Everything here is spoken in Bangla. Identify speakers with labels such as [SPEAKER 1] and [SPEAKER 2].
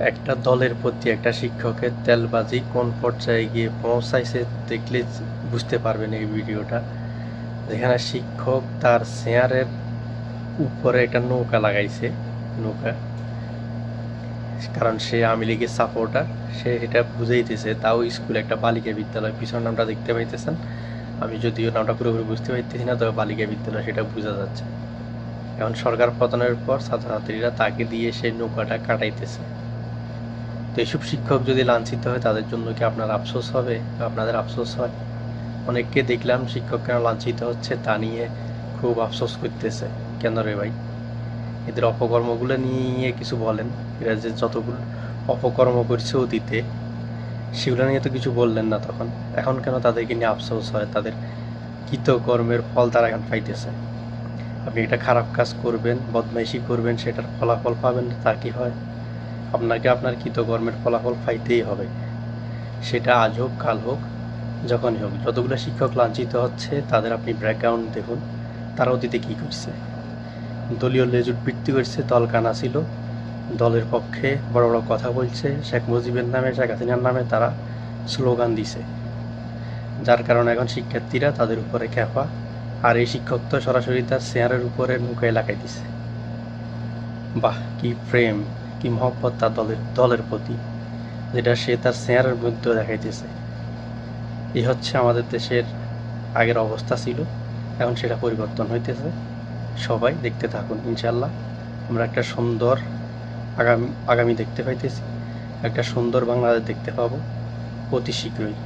[SPEAKER 1] একটা দলের প্রতি একটা শিক্ষকের তেলবাজি কোন পর্যায়ে গিয়ে পৌঁছাইছে দেখলে বুঝতে পারবেন এই ভিডিওটা। যেখানে শিক্ষক তার চেয়ারের উপরে একটা নৌকা লাগাইছে, নৌকা। কারণ সে আওয়ামী লীগের সাপোর্টার, সে এটা বুঝাইতেছে, তাও স্কুলে একটা বালিকা বিদ্যালয়, পিছনের নামটা দেখতে পাইতেছেন। আমি যদিও নামটা পুরোপুরি বুঝতে পারতেছি না, তবে বালিকা বিদ্যালয় সেটা বোঝা যাচ্ছে। এখন সরকার পতনের পর ছাত্রছাত্রীরা তাকে দিয়ে সেই নৌকাটা কাটাইতেছে। তো এইসব শিক্ষক যদি লাঞ্ছিত হয়, তাদের জন্য কি আপনার আফসোস হবে? আপনাদের আফসোস হয়? অনেককে দেখলাম শিক্ষক কেন লাঞ্ছিত হচ্ছে, তা নিয়ে খুব আফসোস করতেছে। কেন রে ভাই? এদের অপকর্মগুলো নিয়ে কিছু বলেন। এরা যে যতগুলো অপকর্ম করছে অতীতে, সেগুলো নিয়ে তো কিছু বললেন না তখন। এখন কেন তাদেরকে নিয়ে আফসোস হয়? তাদের কৃতকর্মের ফল তারা এখন পাইতেছে। আপনি একটা খারাপ কাজ করবেন, বদমাইশি করবেন, সেটার ফলাফল পাবেন তা কি হয়? আপনাকে আপনার কৃতকর্মের ফলাফল পাইতেই হবে। সেটা আজ হোক, কাল হোক, যখনই হোক। যতগুলো শিক্ষক লাঞ্ছিত হচ্ছে, তাদের আপনি ব্যাকগ্রাউন্ড দেখুন। তারা অতীতে কী করছে? দলীয় লেজুট বৃত্তি করছে দল কানা ছিল। দলের পক্ষে বড় বড় কথা বলছে। শেখ মুজিবের নামে, শেখ হাসিনার নামে তারা স্লোগান দিছে। যার কারণে এখন শিক্ষার্থীরা তাদের উপরে খেপা আর এই শিক্ষক তো সরাসরি তার চেয়ারের উপরে নৌকায় লাগাই দিছে। বাহ, কি প্রেম! কি মহব্বত তার দলের দলের প্রতি, যেটা সে তার চেয়ারের মধ্যে দেখাইতেছে। এই হচ্ছে আমাদের দেশের আগের অবস্থা ছিল, এখন সেটা পরিবর্তন হইতেছে। সবাই দেখতে থাকুন ইনশাল্লাহ আমরা একটা সুন্দর আগামী আগামী দেখতে পাইতেছি, একটা সুন্দর বাংলাদেশ দেখতে পাবো অতি শীঘ্রই।